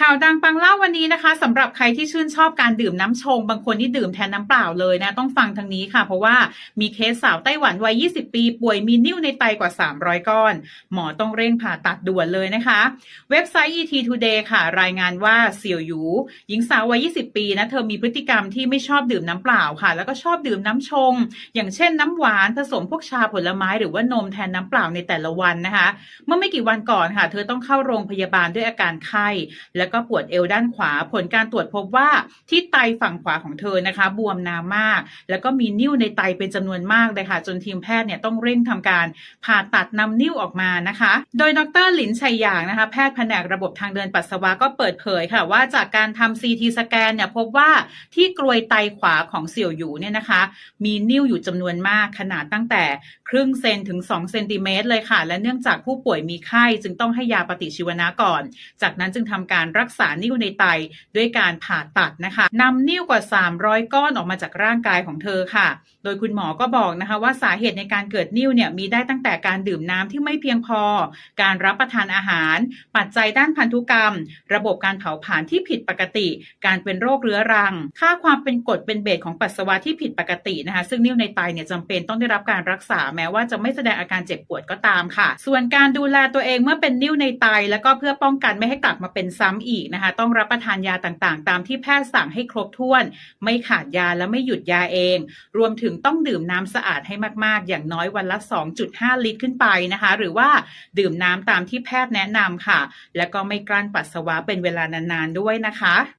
ข่าวดังปังเล่าวันนี้นะคะสำหรับใครที่ชื่นชอบการดื่มน้ำชง บางคนที่ดื่มแทนน้ำเปล่าเลยนะ ต้องฟังทางนี้ค่ะ เพราะว่ามีเคสสาวไต้หวันวัย 20 ปี ป่วยมีนิ่วในไตกว่า 300 ก้อน หมอต้องเร่งผ่าตัดด่วนเลยนะคะ เว็บไซต์ ET Today ค่ะ รายงานว่าเสี่ยวหยูหญิงสาววัย 20 ปีนะเธอมีพฤติกรรมที่ไม่ชอบดื่มน้ำเปล่าค่ะ แล้วก็ชอบดื่มน้ำชง อย่างเช่นน้ำหวานผสมพวกชาผลไม้หรือว่านมแทนน้ำเปล่าในแต่ละวันนะคะ เมื่อไม่กี่วันก่อนค่ะ เธอต้องเข้าโรงพยาบาลด้วยอาการไข้แล้วก็ปวดเอวด้านขวา ผลการตรวจพบว่าที่ไตฝั่งขวาของเธอนะคะ บวมน้ำมาก แล้วก็มีนิ่วในไตเป็นจำนวนมากเลยค่ะ จนทีมแพทย์เนี่ยต้องเร่งทำการผ่าตัดนำนิ่วออกมานะคะ โดยดรหลินชัยหยางนะคะ แพทย์แผนกระบบทางเดินปัสสาวะก็เปิดเผยค่ะ ว่าจากการทำ CT สแกนเนี่ยพบว่าที่กรวยไตขวาของเสี่ยวหยูเนี่ยนะคะ มีนิ่วอยู่จำนวนมากขนาดตั้งแต่ครึ่งเซนถึง2เซนติเมตรเลยค่ะ และเนื่องจากผู้ป่วยมีไข้จึงต้องให้ยาปฏิชีวนะก่อน จากนั้นจึงทำการรักษานิ่วในไตด้วยการผ่าตัดนะคะนำนิ่วกว่า 300 ก้อนออกมาจากร่างกายของเธอค่ะ โดยคุณหมอก็บอกนะคะว่าสาเหตุในการเกิดนิ่วเนี่ยมีได้ตั้งแต่การดื่มน้ำที่ไม่เพียงพอ การรับประทานอาหาร ปัจจัยด้านพันธุกรรม ระบบการเผาผลาญที่ผิดปกติ การเป็นโรคเรื้อรัง ค่าความเป็นกรดเป็นเบสของปัสสาวะที่ผิดปกตินะคะซึ่งนิ่วในไตเนี่ยจำเป็นต้องได้รับการรักษาแม้ว่าจะไม่แสดงอาการเจ็บปวดก็ตามค่ะ ส่วนการดูแลตัวเองเมื่อเป็นนิ่วในไตแล้วก็เพื่อป้องกันไม่ให้กลับมาเป็นซ้ำอีกนะคะ ต้องรับประทานยาต่างๆ ตามที่แพทย์สั่งให้ครบถ้วน ไม่ขาดยาและไม่หยุดยาเอง รวมถึงต้องดื่มน้ำสะอาดให้มากๆ อย่างน้อยวันละ 2.5 ลิตรขึ้นไปนะคะ หรือว่าดื่มน้ำตามที่แพทย์แนะนำค่ะ และก็ไม่กลั้นปัสสาวะเป็นเวลานานๆด้วยนะคะ